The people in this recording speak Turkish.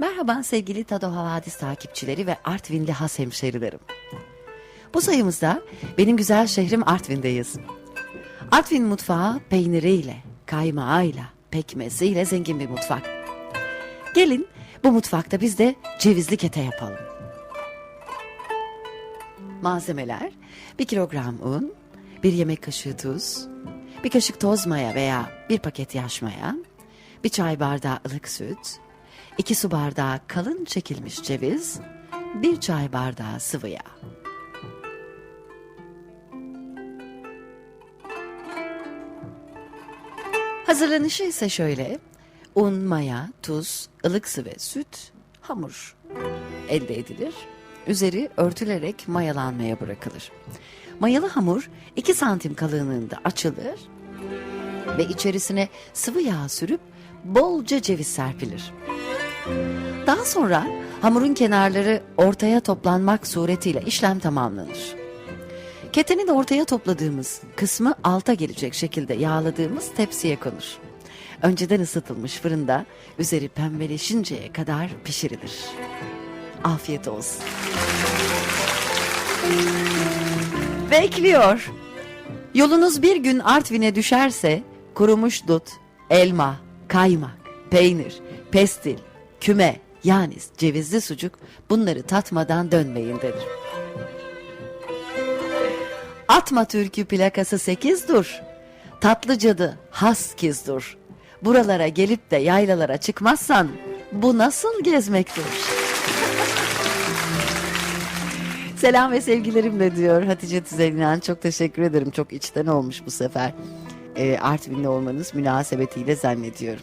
Merhaba sevgili Tado Havadis takipçileri ve Artvinli has hemşerilerim. Bu sayımızda benim güzel şehrim Artvin'deyiz. Artvin mutfağı peyniriyle, kaymağıyla, pekmeziyle zengin bir mutfak. Gelin bu mutfakta biz de cevizli kete yapalım. Malzemeler 1 kilogram un, 1 yemek kaşığı tuz, bir kaşık toz maya veya bir paket yaş maya, bir çay bardağı ılık süt, 2 su bardağı kalın çekilmiş ceviz, bir çay bardağı sıvı yağ. Hazırlanışı ise şöyle. Un, maya, tuz, ılık su ve süt, hamur elde edilir. Üzeri örtülerek mayalanmaya bırakılır. Mayalı hamur 2 santim kalınlığında açılır ve içerisine sıvı yağ sürüp bolca ceviz serpilir. Daha sonra hamurun kenarları ortaya toplanmak suretiyle işlem tamamlanır. Ketenin ortaya topladığımız kısmı alta gelecek şekilde yağladığımız tepsiye konur. Önceden ısıtılmış fırında üzeri pembeleşinceye kadar pişirilir. Afiyet olsun. Bekliyor. Yolunuz bir gün Artvin'e düşerse kurumuş dut, elma, kaymak, peynir, pestil, küme yani cevizli sucuk bunları tatmadan dönmeyin denir. Atma türkü plakası 8 dur. Tatlı cadı has kiz dur. Buralara gelip de yaylalara çıkmazsan bu nasıl gezmektir? Selam ve sevgilerimle diyor Hatice Tüzelinan. Çok teşekkür ederim. Çok içten olmuş bu sefer. Ee, Artvinli olmanız münasebetiyle zannediyorum.